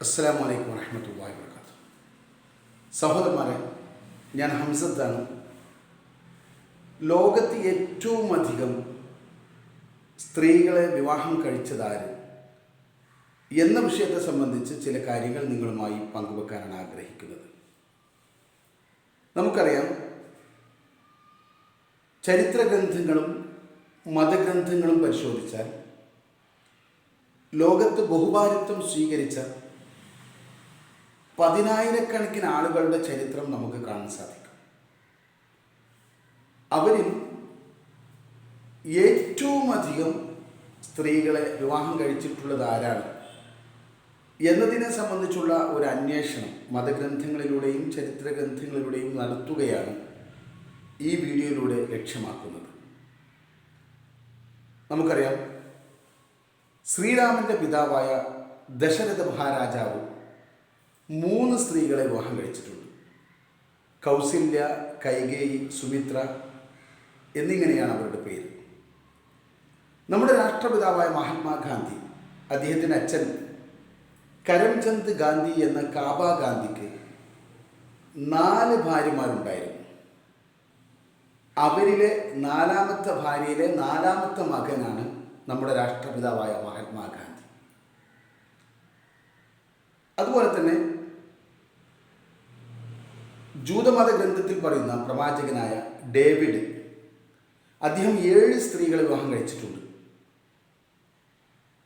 അസ്സാം വലൈക്കും വരഹമത്തല്ലാഹി വർക്കാത്തു സഹോദരന്മാരെ ഞാൻ ഹംസത്താണ്. ലോകത്ത് ഏറ്റവും അധികം സ്ത്രീകളെ വിവാഹം കഴിച്ചതാര് എന്ന വിഷയത്തെ സംബന്ധിച്ച് ചില കാര്യങ്ങൾ നിങ്ങളുമായി പങ്കുവെക്കാനാണ് ആഗ്രഹിക്കുന്നത്. നമുക്കറിയാം ചരിത്ര ഗ്രന്ഥങ്ങളും മതഗ്രന്ഥങ്ങളും പരിശോധിച്ചാൽ ലോകത്ത് ബഹുഭാരിത്വം സ്വീകരിച്ച പതിനായിരക്കണക്കിന് ആളുകളുടെ ചരിത്രം നമുക്ക് കാണാൻ സാധിക്കും. അവരിൽ ഏറ്റവും അധികം സ്ത്രീകളെ വിവാഹം കഴിച്ചിട്ടുള്ളത് ആരാണ്? എന്നതിനെ സംബന്ധിച്ചുള്ള ഒരു അന്വേഷണം മതഗ്രന്ഥങ്ങളിലൂടെയും ചരിത്ര ഗ്രന്ഥങ്ങളിലൂടെയും നടത്തുകയാണ് ഈ വീഡിയോയിലൂടെ ലക്ഷ്യമാക്കുന്നത്. നമുക്കറിയാം ശ്രീരാമന്റെ പിതാവായ ദശരഥ മഹാരാജാവ് മൂന്ന് സ്ത്രീകളെ വിവാഹം കഴിച്ചിട്ടുണ്ട്. കൗസല്യ കൈകേയി സുമിത്ര എന്നിങ്ങനെയാണ് അവരുടെ പേര്. നമ്മുടെ രാഷ്ട്രപിതാവായ മഹാത്മാഗാന്ധി അദ്ദേഹത്തിന്റെ അച്ഛൻ കരംചന്ദ് ഗാന്ധി എന്ന കാബ ഗാന്ധിക്ക് നാല് ഭാര്യമാരുണ്ടായിരുന്നു. അവരിലെ നാലാമത്തെ ഭാര്യയിലെ നാലാമത്തെ മകനാണ് നമ്മുടെ രാഷ്ട്രപിതാവായ മഹാത്മാഗാന്ധി അതുപോലെ തന്നെ ജൂതമത ഗ്രന്ഥത്തിൽ പറയുന്ന പ്രവാചകനായ ഡേവിഡ് അദ്ദേഹം ഏഴ് സ്ത്രീകളെ വിവാഹം കഴിച്ചിട്ടുണ്ട്.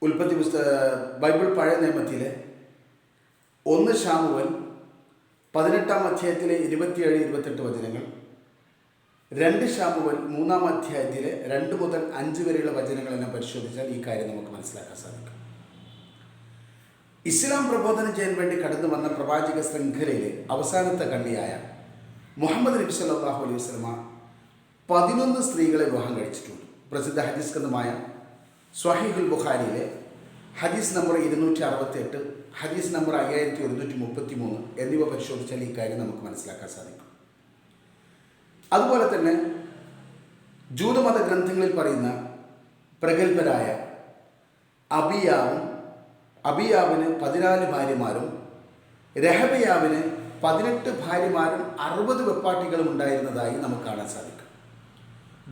ഉൽപ്പത്തി പുസ്തക ബൈബിൾ പഴയ നിയമത്തിലെ ഒന്ന് ഷാമുവൻ പതിനെട്ടാം അധ്യായത്തിലെ ഇരുപത്തിയേഴ് ഇരുപത്തെട്ട് വചനങ്ങൾ രണ്ട് ഷാമുവൻ മൂന്നാം അധ്യായത്തിലെ രണ്ട് മുതൽ അഞ്ച് വരെയുള്ള വചനങ്ങളെല്ലാം പരിശോധിച്ചാൽ ഈ കാര്യം നമുക്ക് മനസ്സിലാക്കാൻ സാധിക്കും. ഇസ്ലാം പ്രബോധനം ചെയ്യാൻ വേണ്ടി കടന്നു വന്ന പ്രവാചക ശൃംഖലയിലെ അവസാനത്തെ കണ്ണിയായ മുഹമ്മദ് നബി സല്ലാഹു അലൈഹി വസ്ലമ പതിനൊന്ന് സ്ത്രീകളെ വിവാഹം കഴിച്ചിട്ടുണ്ട്. പ്രസിദ്ധ ഹദീസ് ഗ്രന്ഥമായ സ്വഹീഹുൽ ബുഖാരിയിലെ ഹദീസ് നമ്പർ ഇരുന്നൂറ്റി അറുപത്തി എട്ട് ഹദീസ് നമ്പർ അയ്യായിരത്തി ഒരുന്നൂറ്റി മുപ്പത്തി മൂന്ന് എന്നിവ പരിശോധിച്ചാൽ ഈ കാര്യം നമുക്ക് മനസ്സിലാക്കാൻ സാധിക്കും. അതുപോലെ തന്നെ ജൂതമത ഗ്രന്ഥങ്ങളിൽ പറയുന്ന പ്രഗത്ഭരായ അബിയാവും അബിയാവിന് പതിനാല് ഭാര്യമാരും രഹബയാവിന് പതിനെട്ട് ഭാര്യമാരും അറുപത് വെപ്പാട്ടികളും ഉണ്ടായിരുന്നതായി നമുക്ക് കാണാൻ സാധിക്കും.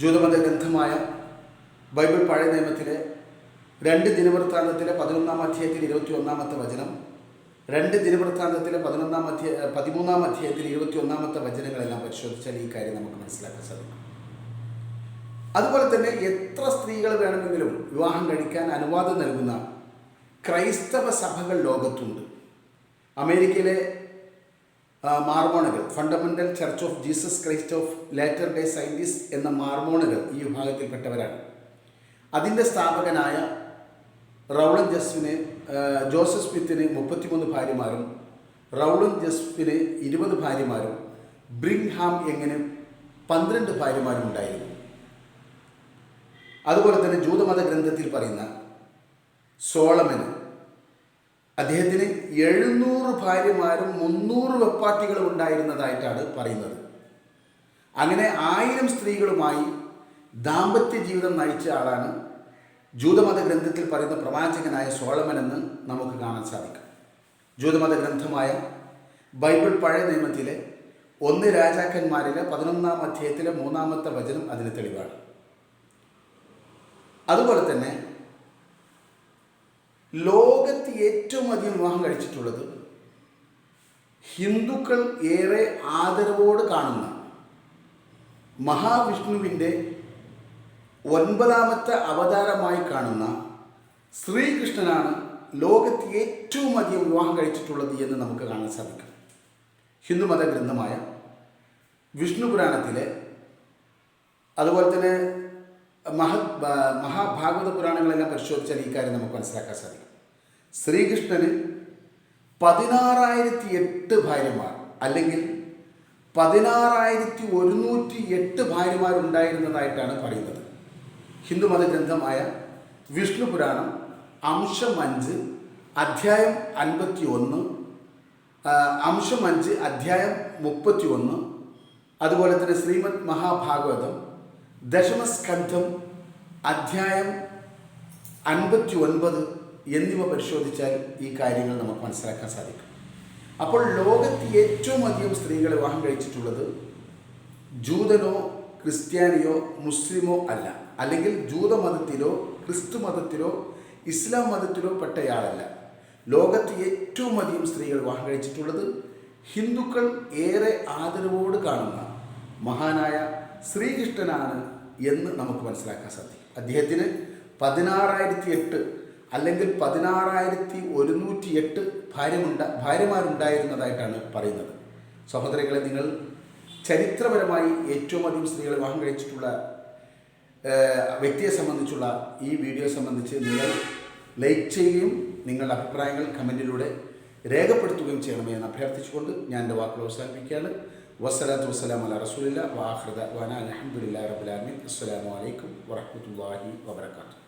ജൂതമത ഗ്രന്ഥമായ ബൈബിൾ പഴയ നിയമത്തിലെ രണ്ട് ദിനവൃത്താന്തത്തിലെ പതിനൊന്നാം അധ്യായത്തിൽ ഇരുപത്തി ഒന്നാമത്തെ വചനം രണ്ട് ദിനവൃത്താന്തത്തിലെ പതിനൊന്നാം അധ്യായ പതിമൂന്നാം അധ്യായത്തിൽ ഇരുപത്തി ഒന്നാമത്തെ വചനങ്ങളെല്ലാം പരിശോധിച്ചാൽ ഈ കാര്യം നമുക്ക് മനസ്സിലാക്കാൻ സാധിക്കും. അതുപോലെ തന്നെ എത്ര സ്ത്രീകൾ വേണമെങ്കിലും വിവാഹം കഴിക്കാൻ അനുവാദം നൽകുന്ന ക്രൈസ്തവ സഭകൾ ലോകത്തുണ്ട്. അമേരിക്കയിലെ മാർമോണുകൾ fundamental church of Jesus Christ of latter day saints എന്ന മാർമോണുകൾ ഈ വിഭാഗത്തിൽപ്പെട്ടവരാണ്. അതിന്റെ സ്ഥാപകനായ റൗളൻ ജസ്വിന് ജോസഫ് സ്മിത്തിന് മുപ്പത്തിമൂന്ന് ഭാര്യമാരും റൗളൻ ജസ്വിന് ഇരുപത് ഭാര്യമാരും ബ്രിങ്ഹാം എങ്ങനെ പന്ത്രണ്ട് ഭാര്യമാരും ഉണ്ടായിരുന്നു. അതുപോലെ തന്നെ ജൂതമത ഗ്രന്ഥത്തിൽ പറയുന്ന സോളമന്. അദ്ദേഹത്തിന് എഴുന്നൂറ് ഭാര്യമാരും മുന്നൂറ് വെപ്പാട്ടികളും ഉണ്ടായിരുന്നതായിട്ടാണ് പറയുന്നത്. അങ്ങനെ ആയിരം സ്ത്രീകളുമായി ദാമ്പത്യ ജീവിതം നയിച്ച ആളാണ് ജൂതമത ഗ്രന്ഥത്തിൽ പറയുന്ന പ്രവാചകനായ സോളമൻ എന്ന് നമുക്ക് കാണാൻ സാധിക്കും. ജൂതമത ഗ്രന്ഥമായ ബൈബിൾ പഴയ നിയമത്തിലെ ഒന്ന് രാജാക്കന്മാരിലെ പതിനൊന്നാം അധ്യായത്തിലെ മൂന്നാമത്തെ വചനം അതിന് തെളിവാണ്. അതുപോലെ തന്നെ ലോകത്ത് ഏറ്റവും അധികം വിവാഹം കഴിച്ചിട്ടുള്ളത് ഹിന്ദുക്കൾ ഏറെ ആദരവോട് കാണുന്ന മഹാവിഷ്ണുവിന്റെ ഒൻപതാമത്തെ അവതാരമായി കാണുന്ന ശ്രീകൃഷ്ണനാണ് ലോകത്ത് ഏറ്റവും അധികം വിവാഹം കഴിച്ചിട്ടുള്ളത് എന്ന് നമുക്ക് കാണാൻ സാധിക്കും. ഹിന്ദുമത ഗ്രന്ഥമായ വിഷ്ണു പുരാണത്തിലെ അതുപോലെ തന്നെ മഹ മഹാഭാഗവത പുരാണങ്ങളെല്ലാം പരിശോധിച്ചാൽ ഈ കാര്യം നമുക്ക് മനസ്സിലാക്കാൻ സാധിക്കും. ശ്രീകൃഷ്ണന് പതിനാറായിരത്തി എട്ട് ഭാര്യമാർ അല്ലെങ്കിൽ പതിനാറായിരത്തി ഒരുന്നൂറ്റി എട്ട് ഭാര്യമാരുണ്ടായിരുന്നതായിട്ടാണ് പറയുന്നത്. ഹിന്ദുമത ഗ്രന്ഥമായ വിഷ്ണു പുരാണം അംശം അഞ്ച് അധ്യായം അൻപത്തി ഒന്ന് അംശം അഞ്ച് അധ്യായം മുപ്പത്തി ഒന്ന് അതുപോലെ തന്നെ ശ്രീമദ് മഹാഭാഗവതം ദശമസ്കന്ധം അധ്യായം അൻപത്തി ഒൻപത് എന്നിവ പരിശോധിച്ചാൽ ഈ കാര്യങ്ങൾ നമുക്ക് മനസ്സിലാക്കാൻ സാധിക്കും. അപ്പോൾ ലോകത്ത് ഏറ്റവും അധികം സ്ത്രീകളെ വിവാഹം കഴിച്ചിട്ടുള്ളത് ജൂതനോ ക്രിസ്ത്യാനിയോ മുസ്ലിമോ അല്ല. അല്ലെങ്കിൽ ജൂതമതത്തിലോ ക്രിസ്തു മതത്തിലോ ഇസ്ലാം മതത്തിലോ പെട്ടയാളല്ല. ലോകത്ത് ഏറ്റവും അധികം സ്ത്രീകൾ വിവാഹം കഴിച്ചിട്ടുള്ളത് ഹിന്ദുക്കൾ ഏറെ ആദരവോട് കാണുന്ന മഹാനായ ശ്രീകൃഷ്ണനാണ് എന്ന് നമുക്ക് മനസ്സിലാക്കാൻ സാധിക്കും. അദ്ദേഹത്തിന് പതിനാറായിരത്തി എട്ട് അല്ലെങ്കിൽ പതിനാറായിരത്തി ഒരുന്നൂറ്റി എട്ട് ഭാര്യമുണ്ട ഭാര്യമാരുണ്ടായിരുന്നതായിട്ടാണ് പറയുന്നത്. സഹോദരങ്ങളെ നിങ്ങൾ ചരിത്രപരമായി ഏറ്റവും അധികം സ്ത്രീകൾ വിവാഹം കഴിച്ചിട്ടുള്ള വ്യക്തിയെ സംബന്ധിച്ചുള്ള ഈ വീഡിയോ സംബന്ധിച്ച് നിങ്ങൾ ലൈക്ക് ചെയ്യുകയും നിങ്ങളുടെ അഭിപ്രായങ്ങൾ കമന്റിലൂടെ രേഖപ്പെടുത്തുകയും ചെയ്യണമേ എന്ന് അഭ്യർത്ഥിച്ചുകൊണ്ട് ഞാൻ എന്റെ വാക്കുകൾ അവസാനിപ്പിക്കുകയാണ്. വസ്സലാത്തു വസ്സലാം അല റസൂലില്ല വാഹൃദ വന അലഹമുല്ലാ റബുലാമിൻ അസ്സലാമലൈക്കും വാബർക്കാത്തു വബർക്കാത്തു